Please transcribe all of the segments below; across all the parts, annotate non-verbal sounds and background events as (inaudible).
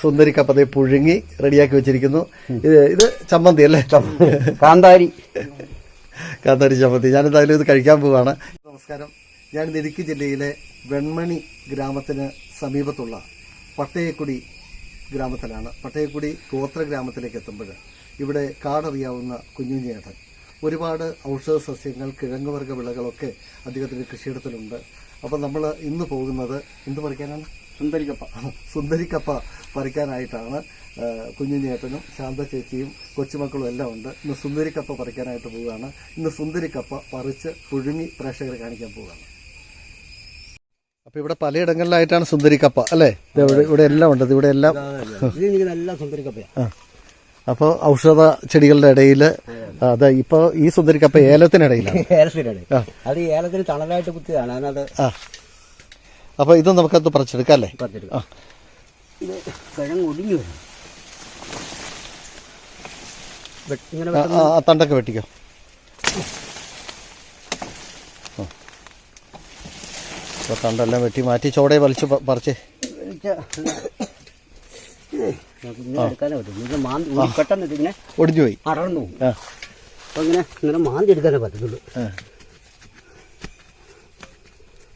സുന്ദരി കപ്പതയെ പുഴുങ്ങി റെഡിയാക്കി വെച്ചിരിക്കുന്നു. ഇത് ഇത് ചമ്മന്തി അല്ലേ? കാന്താരി. കാന്താരി ചമ്മന്തി. ഞാൻ എന്തായാലും ഇത് കഴിക്കാൻ പോവാണ്. നമസ്കാരം. ഞാൻ ഇടുക്കി ജില്ലയിലെ വെൺമണി ഗ്രാമത്തിന് സമീപത്തുള്ള പട്ടയക്കുടി ഗ്രാമത്തിലാണ്. പട്ടയക്കുടി ഗോത്ര ഗ്രാമത്തിലേക്ക് എത്തുമ്പോൾ ഇവിടെ കാടറിയാവുന്ന കുഞ്ഞുഞ്ഞേട്ടൻ ഒരുപാട് ഔഷധ സസ്യങ്ങൾ കിഴങ്ങുവർഗ വിളകളൊക്കെ അദ്ദേഹത്തിന്റെ കൃഷിയിടത്തിലുണ്ട്. അപ്പം നമ്മൾ ഇന്ന് പോകുന്നത് എന്ത് പറിക്കാനാണ്? സുന്ദരിക്കപ്പ. സുന്ദരിക്കപ്പ. പറിക്കാനായിട്ടാണ് കുഞ്ഞുഞ്ഞേട്ടനും ശാന്ത ചേച്ചിയും കൊച്ചുമക്കളും എല്ലാം ഉണ്ട്. ഇന്ന് സുന്ദരിക്കപ്പ പറിക്കാനായിട്ട് പോവുകയാണ്. ഇന്ന് സുന്ദരിക്കപ്പ പറിച്ച് പുഴുങ്ങി പ്രേക്ഷകരെ കാണിക്കാൻ പോവുകയാണ്. അപ്പൊ ഇവിടെ പലയിടങ്ങളിലായിട്ടാണ് സുന്ദരിക്കപ്പ അല്ലേ? ഇവിടെ ഇവിടെ എല്ലാം ഉണ്ട്. ഇവിടെ എല്ലാം അപ്പൊ നല്ല. അപ്പോൾ ഔഷധ ചെടികളുടെ ഇടയിൽ അതെ ഇപ്പോൾ ഈ സുന്ദരിക്കപ്പ ഏലത്തിനിടയിലാണ്. ഏലത്തിനാണ് അത് ഏലത്തിന് തണലായിട്ട് കുത്തിയതാണ്. അതിനകത്ത് ആ. അപ്പോൾ ഇത് നമുക്കത് പറിച്ചെടുക്കാം അല്ലേ? പറിച്ചെടുക്കും. ഇത് കിഴങ്ങ് ഒടിഞ്ഞു വരും. ഇങ്ങനെ തണ്ടൊക്കെ വെട്ടിക്കോ. ഇപ്പൊ തണ്ടെല്ലാം വെട്ടി മാറ്റി ചോടെ വലിച്ചു പറിച്ചേ. പെട്ടെന്ന് ഒടിഞ്ഞു പോയി. അടർന്നു പോകും ആ. ഇങ്ങനെ ഇങ്ങനെ മാന്തി എടുക്കാനേ പറ്റത്തുള്ളൂ.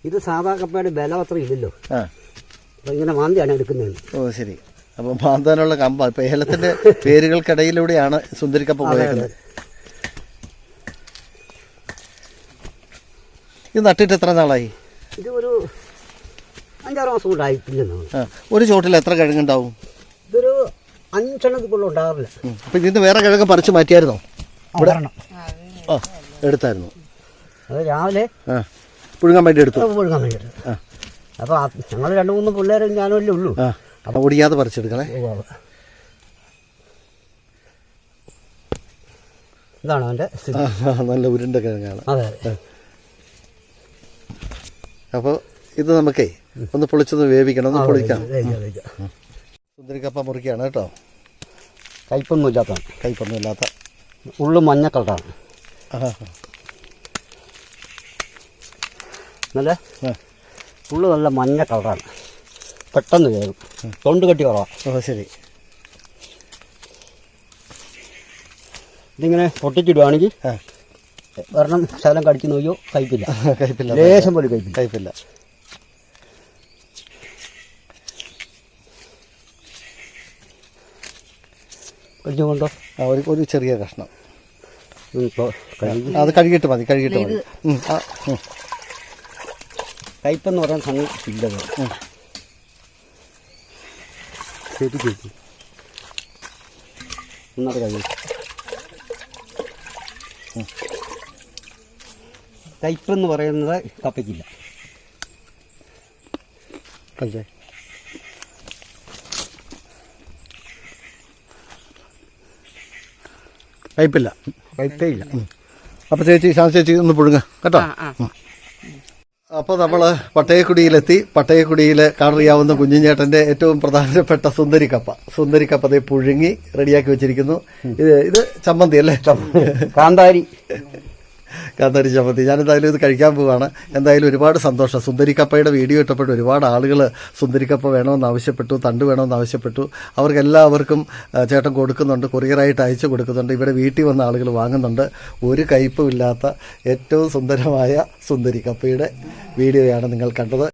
ഇത് സാധാ കപ്പയുടെ ബലം അത്ര ഇല്ലല്ലോ. ഇങ്ങനെ മാന്തിയാണ് എടുക്കുന്നത്. ഓ ശരി. അപ്പോൾ മാന്താനുള്ള കമ്പ ഇപ്പം ഏലത്തിന്റെ (laughs) പേരുകൾക്കിടയിലൂടെയാണ് സുന്ദരിക്കപ്പ പോയേക്കുന്നത് ഇത് നട്ടിട്ട് എത്ര നാളായി? ഇത് ഒരു അഞ്ചാറ് മാസം കൊണ്ടായി പിന്നെ ഒരു ചോട്ടിൽ എത്ര കിഴങ്ങുണ്ടാവും? ഇതൊരു അഞ്ചെണ്ണത്തിക്കുള്ള ഉണ്ടാകാറില്ല ഉം. അപ്പം ഇതിന് വേറെ കിഴങ്ങ് പറിച്ച് മാറ്റിയായിരുന്നോ? ഇവിടെ? ആ എടുത്തായിരുന്നു. അത് രാവിലെ പുഴുങ്ങാൻ വേണ്ടി എടുത്തു. ഒഴുകാൻ വേണ്ടിയിട്ട് ആ. അപ്പോൾ ഞങ്ങൾ രണ്ട് മൂന്ന് പിള്ളേരും ഞാനും അല്ലേ ഉള്ളൂ. അപ്പോൾ അപ്പം ഒടിയാതെ പറിച്ചെടുക്കണേ. ഇതാണോ അവന്റെ നല്ല ഉരുണ്ട കിഴങ്ങാണ് അതെ അപ്പോൾ ഇത് നമുക്കേ ഒന്ന് പൊളിച്ചൊന്ന് വേവിക്കണം ഒന്ന് പൊളിക്കാം. സുന്ദരിക്കപ്പ മുറിക്കുകയാണ് കേട്ടോ. കയ്പൊന്നും ഇല്ലാത്ത. കൈപ്പൊന്നും ഇല്ലാത്ത. ഉള്ളു മഞ്ഞ കളറാണ്. നല്ല? ആ. ഉള്ളു നല്ല മഞ്ഞ കളറാണ്. പെട്ടെന്ന് കയറും. തൊണ്ട് കെട്ടി കുറവാണ് ഓ ശരി. ഇതിങ്ങനെ പൊട്ടിച്ചിടുവാണെങ്കിൽ വരണം ഒരെണ്ണം ശകലം കടിച്ചു നോക്കിയോ കയ്പില്ല. കയ്പില്ല. ലേശം പോലും കഴിപ്പില്ല കയ്പില്ല. കഴിഞ്ഞുകൊണ്ടോ കൊണ്ടോ? ആ ഒരു ഒരു ചെറിയ കഷ്ണം. അത് കഴുകിയിട്ട് മതി കഴുകിയിട്ട് മതി. കയ്പെന്ന് പറയാൻ സംഗതി ഇല്ലത്. ശരി ചേച്ചി ഒന്നത് കഴുകി കയ്പെന്ന് പറയുന്നത് കപ്പയ്ക്കില്ല. പക്ഷേ കയ്പില്ല കയ്പേ ഇല്ല അപ്പോൾ ചേച്ചി ശാന്ത ചേച്ചി ഒന്ന് പുഴുങ്ങ. കേട്ടോ? അപ്പോൾ നമ്മൾ പട്ടയക്കുടിയിലെത്തി. പട്ടയക്കുടിയിൽ കാണറിയാവുന്ന കുഞ്ഞുഞ്ഞേട്ടന്റെ ഏറ്റവും പ്രധാനപ്പെട്ട സുന്ദരിക്കപ്പ. സുന്ദരിക്കപ്പതയെ പുഴുങ്ങി റെഡിയാക്കി വെച്ചിരിക്കുന്നു. ഇത് ഇത് ചമ്മന്തി അല്ലേ? കാന്താരി. കാന്താരി ചമ്മന്തി. ഞാൻ എന്തായാലും ഇത് കഴിക്കാൻ പോവാണ്. എന്തായാലും ഒരുപാട് സന്തോഷം. സുന്ദരിക്കപ്പയുടെ വീഡിയോ ഇട്ടപ്പെട്ട് ഒരുപാട് ആളുകൾ സുന്ദരിക്കപ്പ വേണമെന്ന് ആവശ്യപ്പെട്ടു തണ്ട് വേണമെന്ന് ആവശ്യപ്പെട്ടു. അവർക്ക് എല്ലാവർക്കും ചേട്ടൻ കൊടുക്കുന്നുണ്ട് കൊറിയറായിട്ട് അയച്ചു കൊടുക്കുന്നുണ്ട്. ഇവിടെ വീട്ടിൽ വന്ന ആളുകൾ വാങ്ങുന്നുണ്ട്. ഒരു കയ്പുമില്ലാത്ത ഏറ്റവും സുന്ദരമായ സുന്ദരിക്കപ്പയുടെ വീഡിയോയാണ് നിങ്ങൾ കണ്ടത്.